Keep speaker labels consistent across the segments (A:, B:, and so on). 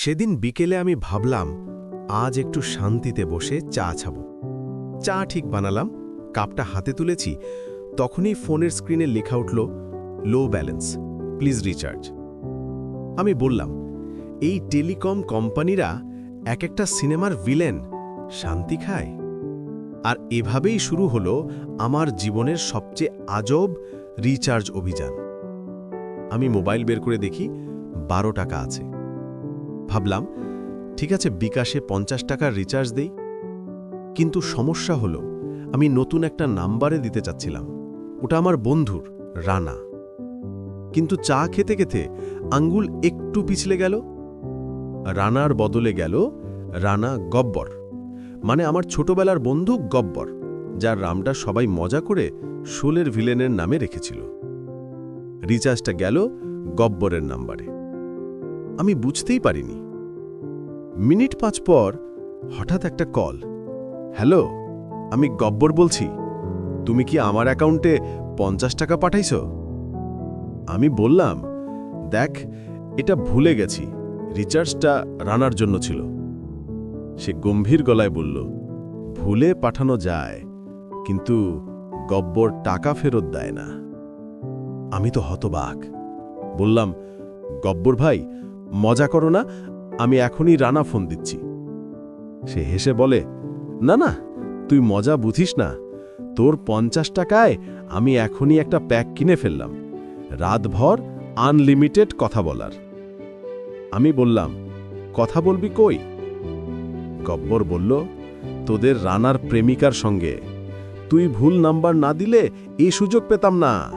A: সেদিন বিকেলে আমি ভাবলাম, আজ একটু শান্তিতে বসে চা ছাব চা ঠিক বানালাম, কাপটা হাতে তুলেছি, তখনই ফোনের স্ক্রিনে লেখা উঠল লো ব্যালেন্স প্লিজ রিচার্জ আমি বললাম, এই টেলিকম কোম্পানিরা এক একটা সিনেমার ভিলেন, শান্তি খায়? আর এভাবেই শুরু হলো আমার জীবনের সবচেয়ে আজব রিচার্জ অভিযান। আমি মোবাইল বের করে দেখি, বারো টাকা আছে। ভাবলাম, ঠিক আছে, বিকাশে পঞ্চাশ টাকার রিচার্জ দেই। কিন্তু সমস্যা হলো, আমি নতুন একটা নাম্বারে দিতে চাচ্ছিলাম। ওটা আমার বন্ধুর, রানা। কিন্তু চা খেতে খেতে আঙ্গুল একটু পিছলে গেল, রানার বদলে গেল রানা গব্বর। মানে আমার ছোটবেলার বন্ধু গব্বর, যার রামটা সবাই মজা করে শোলের ভিলেনের নামে রেখেছিল। রিচার্জটা গেল গব্বরের নাম্বারে। আমি বুঝতেই পারিনি। মিনিট পাঁচ পর হঠাৎ একটা কল। হ্যালো, আমি গব্বর বলছি। তুমি কি আমার অ্যাকাউন্টে পঞ্চাশ টাকা পাঠাইছ? আমি বললাম, দেখ, এটা ভুলে গেছি। রিচার্জটা রানার জন্য ছিল। সে গম্ভীর গলায় বলল, ভুলে পাঠানো যায়, কিন্তু গব্বর টাকা ফেরত দেয় না। আমি তো হতবাক। বললাম, গব্বর ভাই মজা করো না, আমি এখনই রানা ফোন দিচ্ছি। সে হেসে বলে, না না, তুই মজা বুঝিস না। তোর পঞ্চাশ টাকায় আমি এখনই একটা প্যাক কিনে ফেললাম। রাতভর আনলিমিটেড কথা বলার। আমি বললাম, কথা বলবি কই? গব্বর বলল, তোদের রানার প্রেমিকার সঙ্গে। তুই ভুল নাম্বার না দিলে এই সুযোগ পেতাম না।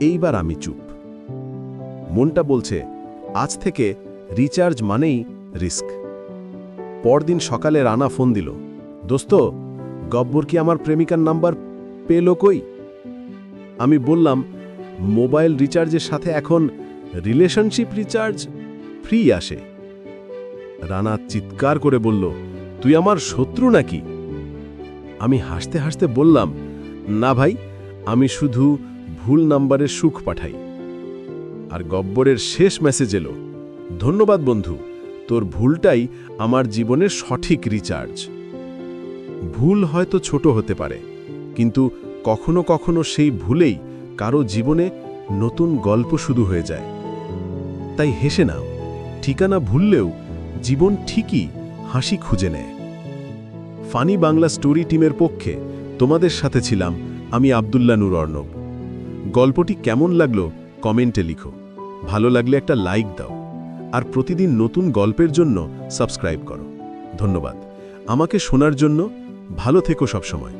A: এইবার আমি চুপ। মনটা বলছে আজ থেকে রিচার্জ মানেই রিস্ক। পরদিন সকালে রানা ফোন দিল, দোস্ত, গব্বর কি আমার প্রেমিকার নাম্বার পেল কই? আমি বললাম, মোবাইল রিচার্জের সাথে এখন রিলেশনশিপ রিচার্জ ফ্রি আসে। রানা চিৎকার করে বলল, তুই আমার শত্রু নাকি? আমি হাসতে হাসতে বললাম, না ভাই, আমি শুধু ভুল নাম্বারের সুখ পাঠাই। আর গব্বরের শেষ মেসেজ এলো, ধন্যবাদ বন্ধু, তোর ভুলটাই আমার জীবনের সঠিক রিচার্জ ভুল হয়তো ছোট হতে পারে, কিন্তু কখনো কখনো সেই ভুলেই কারও জীবনে নতুন গল্প শুরু হয়ে যায়। তাই হেসে নাও, ঠিকানা ভুললেও জীবন ঠিকই হাসি খুঁজে নেয়। ফানি বাংলা স্টোরি টিমের পক্ষে তোমাদের সাথে ছিলাম আমি আবদুল্লা নূর অর্ণব। গল্পটি কেমন লাগল কমেন্টে লিখো। ভালো লাগলে একটা লাইক দাও। আর প্রতিদিন নতুন গল্পের জন্য সাবস্ক্রাইব করো। ধন্যবাদ। আমাকে শোনার জন্য ভালো থেকো সবসময়।